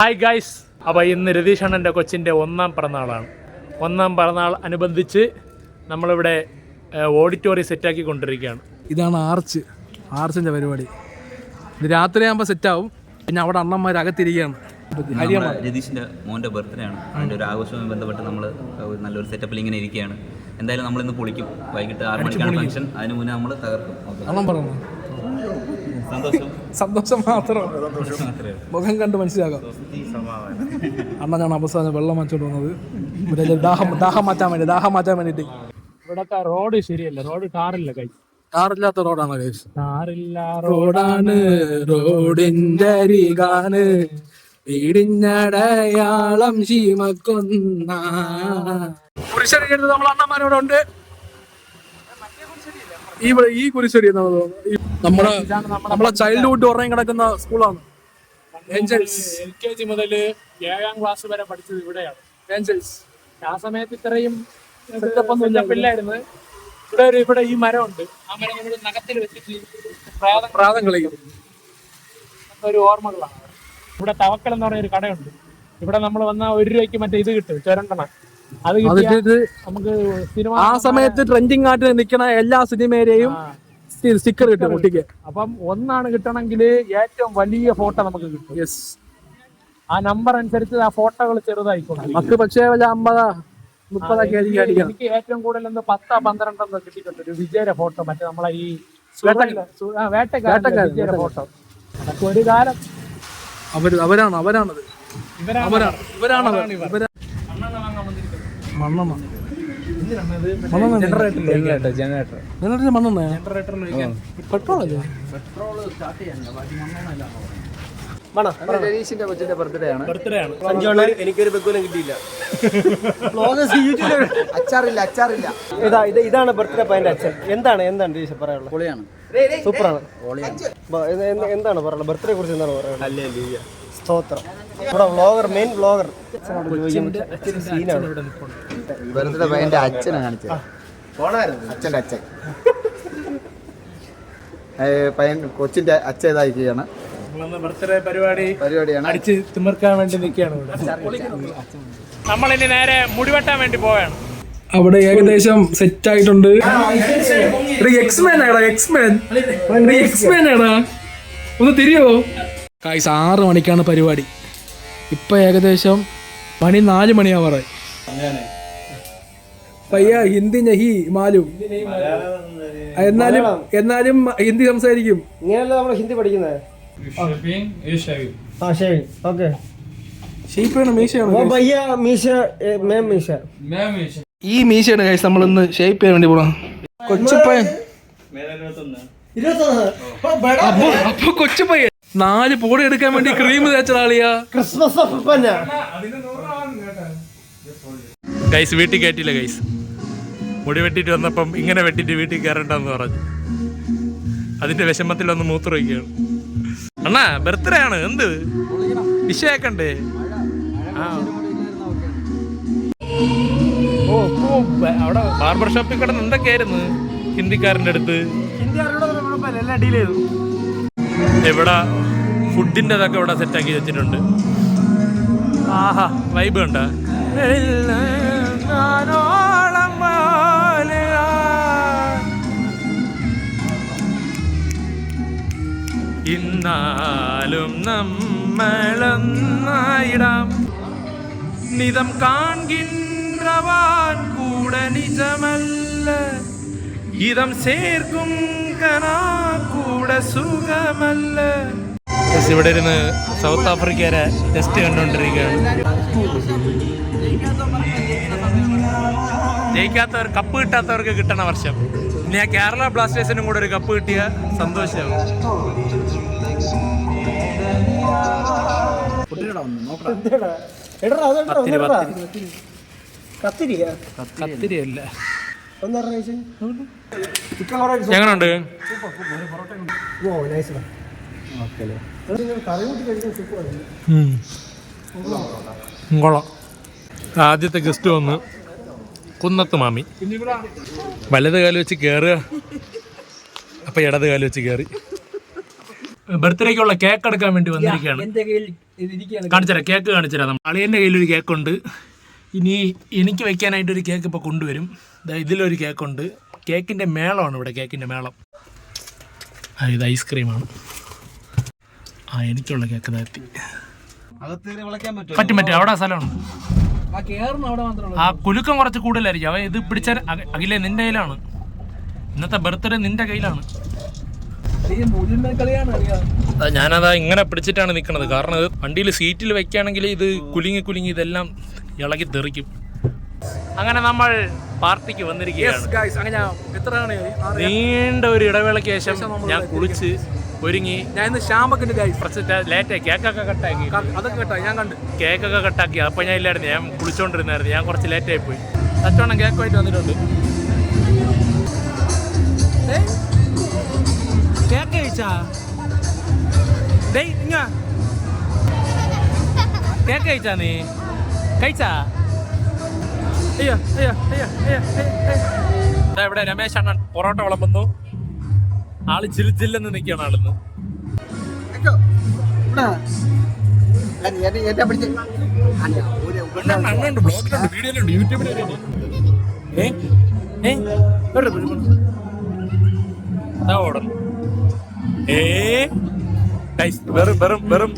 Hi guys അപ്പോൾ ഇന്ന് രതീഷ് അണ്ണന്റെ കൊച്ചിന്റെ ഒന്നാം പിറന്നാളാണ്. ഒന്നാം പിറന്നാൾ അനുബന്ധിച്ച് നമ്മളിവിടെ ഓഡിറ്റോറിയം സെറ്റാക്കി കൊണ്ടിരിക്കുകയാണ്. ഇതാണ് ആർച്ച് ആർച്ചിന്റെ പരിപാടി. ഇത് രാത്രിയാകുമ്പോൾ സെറ്റാവും പിന്നെ അവിടെ അണ്ണന്മാർ അകത്തിരിക്കുകയാണ്. രതീഷിന്റെ രതീഷിന്റെ മോന്റെ ബർത്ത്ഡേ ആണ്. അതിന്റെ ഒരു ആഘോഷവുമായി ബന്ധപ്പെട്ട് നമ്മൾ നല്ലൊരു സെറ്റപ്പിൽ ഇങ്ങനെ ഇരിക്കുകയാണ്. എന്തായാലും നമ്മൾ ഇന്ന് പൊളിക്കും. വൈകിട്ട് ആറ് മണിക്കാണ് ഫംഗ്ഷൻ അതിന് മുന്നേ നമ്മൾ തകർക്കും. സന്തോഷം. സന്തോഷം മാത്രം. മുഖം കണ്ട് മനസ്സിലാക്കാം. ഞാൻ അവസാനം വെള്ളം മാറ്റോണ്ട് വന്നത്. ദാഹം ദാഹം മാറ്റാൻ വേണ്ടി ദാഹം മാറ്റാൻ വേണ്ടിട്ട് ഇവിടത്തെ റോഡ് ശരിയല്ല. റോഡ് കാറില്ല കൈ കാറില്ലാത്ത റോഡാണ് കൈസ് കാറില്ല റോഡാണ് റോഡിന്റെ അരികാണ്. വീടിഞ്ഞടയാളം ശീമക്കൊന്ന. കുരിശടി നമ്മൾ അണ്ണന്മാരോട് ഉണ്ട് ഈ കുരിശ്ശേരി ഈ കുരിശടി എന്നാണ് തോന്നുന്നത്. നമ്മുടെ നമ്മളെ ചൈൽഡ്ഹുഡ് ഉറങ്ങി കിടക്കുന്ന സ്കൂളാണ്. ഏഞ്ചൽസ് എൽ കെ ജി മുതൽ ഏഴാം ക്ലാസ് വരെ പഠിച്ചത് ഇവിടെയാണ്. ഏഞ്ചൽസ് ആ സമയത്ത് ഇത്രയും ഇല്ലായിരുന്നു ഇവിടെ ഒരു ഇവിടെ ഈ മരമുണ്ട്. ആ മരം നമ്മൾ നഖത്തിൽ വെച്ചിട്ട് പ്രാതം പ്രാതം കളിക്കും. ഒരു ഓർമ്മകളാണ് ഇവിടെ തവക്കൽ എന്ന് പറഞ്ഞ ഒരു കടയുണ്ട്. ഇവിടെ നമ്മൾ വന്ന ഒരു രൂപയ്ക്ക് മറ്റേ ഇത് കിട്ടും ചുരണ്ടണ. അത് നമുക്ക് സിനിമ ആ സമയത്ത് ട്രെൻഡിങ് ആയിട്ട് നിൽക്കുന്ന എല്ലാ സ്റ്റിക്കർ കിട്ടും കുട്ടിക്ക്. അപ്പം ഒന്നാണ് കിട്ടണമെങ്കിൽ ഏറ്റവും വലിയ ഫോട്ടോ നമുക്ക് കിട്ടും. യെസ് ആ നമ്പർ അനുസരിച്ച് ആ ഫോട്ടോകൾ ചെറുതായിക്കോട്ടെ. നമുക്ക് പക്ഷേ വല്ല അമ്പതാ മുപ്പതൊക്കെ എനിക്ക് ഏറ്റവും കൂടുതൽ എന്ത് പത്താ പന്ത്രണ്ടെന്ന് കിട്ടിയിട്ടുണ്ട്. ഒരു വിജയുടെ ഫോട്ടോ മറ്റേ നമ്മളെ ഈ വിജയുടെ ഫോട്ടോ. അതൊക്കെ ഒരു കാലം. അവർ അവരാണ് അവരാണത്. ഇവരാണ്. അവരാണ് ഇവരാണ്. ഇവരാ മണ്ണെണ്ണ ജനറേറ്റർ ജനറേറ്റർ മണ്ണെണ്ണ പെട്രോൾ അല്ലേ രതീഷിന്റെ കൊച്ചിന്റെ ബർത്ത്ഡേ ആണ് ബർത്ത്ഡേ ആണ് എനിക്കൊരു ബെക്കുലം കിട്ടിയില്ല. അച്ചാറില്ല അച്ചാറില്ല. ഇതാ ഇത് ഇതാണ് ബർത്ത്ഡേ പയ്യന്റെ അച്ഛൻ. എന്താണ് എന്താണ് രതീഷ് പറയാനുള്ളത്? പൊളിയാണ്. സൂപ്പറാണ്. എന്താണ് പറയുന്നത് ബർത്ത്ഡേ കുറിച്ച് എന്താണ് പറയുന്നത് സ്തോത്രം. ഇവിടെ വ്ളോഗർ മെയിൻ വ്ളോഗർ. സീനാണ് ബർത്ത്ഡേ അച്ഛനെ കാണിച്ചത്. അച്ഛൻ. പയ്യൻ കൊച്ചിന്റെ അച്ഛൻ ഇതായിരിക്കുകയാണ്. ബർത്ത്ഡേ പരിപാടി പരിപാടിയാണ്. അടിച്ച് തിമിർക്കാൻ വേണ്ടി നിൽക്കുകയാണ് ഇവിടെ നമ്മളിനി നേരെ മുടിവെട്ടാൻ വേണ്ടി പോവുകയാണ് അവിടെ ഏകദേശം സെറ്റ് ആയിട്ടുണ്ട്. എക്സ്മാൻ ആടാ എക്സ്മാൻ എക്സ്മാൻ ആടാ. ഒന്ന് തിരിയോ? കായ്സ് ആറ് മണിക്കാണ് പരിപാടി. ഇപ്പൊ ഏകദേശം മണി നാല് മണിയാവാറായി. പയ്യ ഹിന്ദി നഹി മാലും. എന്നാലും എന്നാലും ഹിന്ദി സംസാരിക്കും. ഇങ്ങനെയല്ല നമ്മൾ ഹിന്ദി പഠിക്കുന്നത്? ഈ മീശയാണ് കഴിച്ച് നമ്മൾ ഇന്ന് ഷേപ്പ് ചെയ്യാൻ വേണ്ടി പോണം കൊച്ചുപ്പയ്യൻ അപ്പൊ അപ്പൊ കൊച്ചുപയ്യൻ നാല് പൊടി എടുക്കാൻ വേണ്ടി ക്രീം തേച്ചതാളിയാ ക്രിസ്മസ് ഗൈസ് വീട്ടിൽ കയറ്റില്ല ഗൈസ് മുടി വെട്ടിട്ട് വന്നപ്പം ഇങ്ങനെ വെട്ടിട്ട് വീട്ടിൽ കയറണ്ടെന്ന് പറഞ്ഞു. അതിന്റെ വിഷമത്തിൽ ഒന്ന് മൂത്രമൊക്കെയാണ് അണ്ണാ ബർത്ത്ഡേ ആണ് എന്ത്? വിഷയാക്കണ്ടേ? ഓ അവിടെ ബാർബർ ഷോപ്പിൽ കിടന്ന് എന്തൊക്കെയായിരുന്നു? ഹിന്ദിക്കാരന്റെ അടുത്ത്. എല്ലാം ഡീൽ ചെയ്തു. എവിടെ? ഫുഡിന്റെ ഇതൊക്കെ ഇവിടെ സെറ്റാക്കി വെച്ചിട്ടുണ്ട്? ആഹാ വൈബ് ഉണ്ട് ഇന്നാലും നമ്മളൊന്നായിടാം. നിതം കാൺകിൻ കൂടെ നിജമല്ല. இதம் சேர்க்கும் കനാ കൂടെ സുഖമല്ല ഇവിടെ ഇരുന്ന് സൗത്ത് ആഫ്രിക്കയുടെ ടെസ്റ്റ് കണ്ടുകൊണ്ടിരിക്കുകയാണ് ജയിക്കാത്തവർ കപ്പ് കിട്ടാത്തവർക്ക് കിട്ടണ വർഷം ഇനി ആ കേരള ബ്ലാസ്റ്റേഴ്സിനും കൂടെ ഒരു കപ്പ് കിട്ടിയ സന്തോഷമാവും എടാ അതെടാ പത്തിരി, ഒന്നെടാ. പത്തിരി. കത്തിരിയാ കത്തിരിയല്ല കൊള്ളാം. ആദ്യത്തെ ഗസ്റ്റ് വന്ന് കുന്നത്ത് മാമി. വലത് കാൽ വെച്ച് കയറുക അപ്പൊ ഇടത് കാൽ വെച്ച് കയറി ബർത്ത്ഡേക്കുള്ള കേക്ക് എടുക്കാൻ വേണ്ടി വന്നിരിക്കുകയാണ്. കാണിച്ചുതരാം. കേക്ക് കാണിച്ചുതരാം. അളിയന്റെ കേക്ക് കേക്കുണ്ട് ഇനി എനിക്ക് വെക്കാനായിട്ട് ഒരു കേക്ക് ഇപ്പോൾ കൊണ്ടുവരും. ഇതിലൊരു കേക്കുണ്ട്. കേക്കിന്റെ മേളമാണ് ഇവിടെ കേക്കിന്റെ മേളം. ആ ഇത് ഐസ്ക്രീമാണ്. ആ എനിക്കുള്ള കേക്ക് താത്തി പറ്റും പറ്റും. അവിടെ സ്ഥലമാണ് ആ കുലുക്കം കുറച്ച് കൂടുതലായിരിക്കും. അവൻ ഇത് പിടിച്ചാൽ അഖിലെ നിന്റെ കയ്യിലാണ്. ഇന്നത്തെ ബർത്ത്ഡേ നിന്റെ കയ്യിലാണ്. ഞാനതാ ഇങ്ങനെ പിടിച്ചിട്ടാണ് നിൽക്കുന്നത് കാരണം ഇത് വണ്ടിയിൽ സീറ്റിൽ വെക്കുകയാണെങ്കിൽ ഇത് കുലുങ്ങി കുലുങ്ങി ഇതെല്ലാം ഇളകി തെറിക്കും. അങ്ങനെ നമ്മൾ പാർട്ടിക്ക് വന്നിരിക്കുകയാണ്. നീണ്ട ഒരു ഇടവേളയ്ക്ക് ശേഷം ഞാൻ കുളിച്ച് ഒരുങ്ങി. ഞാൻ ഇന്ന് ശ്യാമക്കിന്റെ ഗൈസ് കുറച്ച് ലേറ്റായി കേക്കൊക്കെ കട്ടാക്കി അതൊക്കെ കേട്ടോ ഞാൻ കണ്ട്. കേക്കൊക്കെ കട്ടാക്കി അപ്പോൾ ഞാൻ ഇല്ലായിരുന്നു. ഞാൻ കുളിച്ചോണ്ടിരുന്നായിരുന്നു. ഞാൻ കുറച്ച് ലേറ്റ് ആയി പോയി. തച്ചോണം കേക്കുമായിട്ട് വന്നിട്ടുണ്ട്. കേക്ക് കഴിച്ചാ? ഡേയ് കേക്ക് കഴിച്ചാ നീ? കഴിച്ചാ? അയ്യോ അയ്യോ അയ്യോ അയ്യോ ഇവിടെ രമേശ് അണ്ണൻ പൊറോട്ട വിളമ്പുന്നു. ആൾ ചിൽ ചില്ലെന്ന് നിൽക്കുകയാണ് ആളിന്ന്. എന്നെ പിടിച്ച്. അണ്ണുണ്ട് ബ്ലോഗിലുണ്ട് വീഡിയോയിലുണ്ട് യൂട്യൂബിലുണ്ട് ഏ? ഏ? വെറുതെ വെറുതെ വെറുതെ. ദാ ഓടുന്നു ഏ? ഗൈസ് വെറും വെറും വെറും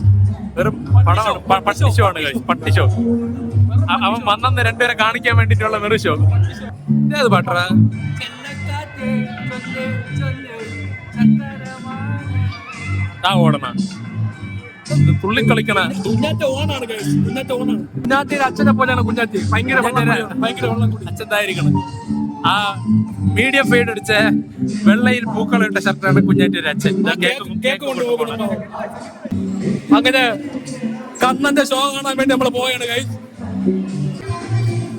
വെറും പടമാണ് പട്ടി ഷോ ആണ് പട്ടി ഷോ. അവൻ വന്നെന്ന് രണ്ടുപേരെ കാണിക്കാൻ വേണ്ടിട്ടുള്ള വെറു ഷോ ഏത് പാട്ടറാ ആ ഓടണ. തുള്ളി കളിക്കണ. കുഞ്ഞാറ്റയുടെ അച്ഛനെ പോലെയാണ് കുഞ്ഞാറ്റി. ഭയങ്കര ഭയങ്കര അച്ഛന്തായിരിക്കണം. ആ മീഡിയം ഫെയ്ഡ് അടിച്ച വെള്ളയിൽ പൂക്കളിട്ട ഷർട്ടാണ് കുഞ്ഞാറ്റിയുടെ അച്ഛൻ. കേക്ക് കേക്ക് കൊണ്ടുപോകുന്നു അങ്ങനെ കണ്ണന്റെ ഷോ കാണാൻ വേണ്ടി നമ്മൾ പോയാണ് ഗൈസ്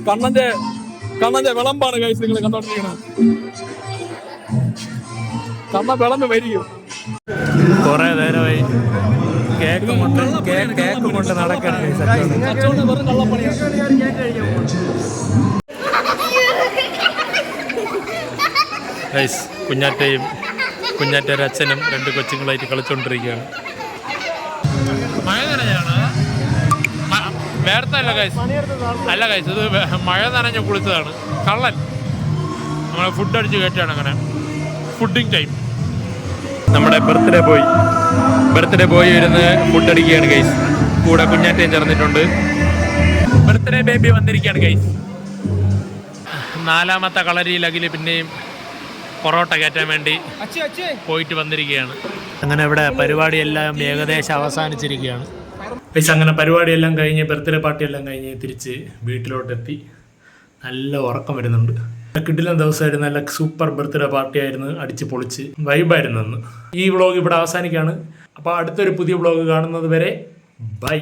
കണ്ണന്റെ കണ്ണന്റെ വിളമ്പാണ് ഗൈസ് നിങ്ങൾ കണ്ടോണ്ടിരിക്കണം. കണ്ണ വിളമ്പ് വരികയും. കുറെ നേരമായി കേക്ക് കൊണ്ട് കേക്ക് കൊണ്ട് ഗൈസ് കുഞ്ഞാറ്റയും കുഞ്ഞാറ്റയുടെ അച്ഛനും രണ്ട് കൊച്ചുങ്ങളായിട്ട് കളിച്ചോണ്ടിരിക്കുകയാണ്. മഴ നനഞ്ഞാണ്. വേർത്ത അല്ല ഗൈസ് അല്ല ഗൈസ് ഇത് മഴ നനഞ്ഞ് കുളിച്ചതാണ്. കള്ളൻ. നമ്മളെ ഫുഡ് അടിച്ച് കയറ്റാണ് അങ്ങനെ. ഫുഡിങ് ടൈം നമ്മുടെ ബർത്ത്ഡേ പോയി ബർത്ത്ഡേ ബോയ് ഇരുന്ന് ഫുഡ് അടിക്കുകയാണ് കൈസ് കൂടെ കുഞ്ഞാറ്റയും ചേർന്നിട്ടുണ്ട്. ബർത്ത്ഡേ ബേബി വന്നിരിക്കുകയാണ് കൈസ് നാലാമത്തെ കളരിയിൽ അഖിൽ പിന്നെയും പൊറോട്ട കയറ്റാൻ വേണ്ടി പോയിട്ട് വന്നിരിക്കുകയാണ്. അങ്ങനെ ഇവിടെ പരിപാടിയെല്ലാം ഏകദേശം അവസാനിച്ചിരിക്കുകയാണ്. പൈസ അങ്ങനെ പരിപാടിയെല്ലാം കഴിഞ്ഞ് ബർത്ത്ഡേ പാർട്ടിയെല്ലാം കഴിഞ്ഞ് തിരിച്ച് വീട്ടിലോട്ടെത്തി. നല്ല ഉറക്കം വരുന്നുണ്ട്. കിടിലൻ ദിവസമായിരുന്നു. നല്ല സൂപ്പർ ബർത്ത്ഡേ പാർട്ടി ആയിരുന്നു അടിച്ച് പൊളിച്ച് വൈബായിരുന്നു അന്ന്. ഈ വ്ളോഗ് ഇവിടെ അവസാനിക്കുകയാണ്. അപ്പോൾ അടുത്തൊരു പുതിയ വ്ളോഗ് കാണുന്നത് വരെ ബൈ.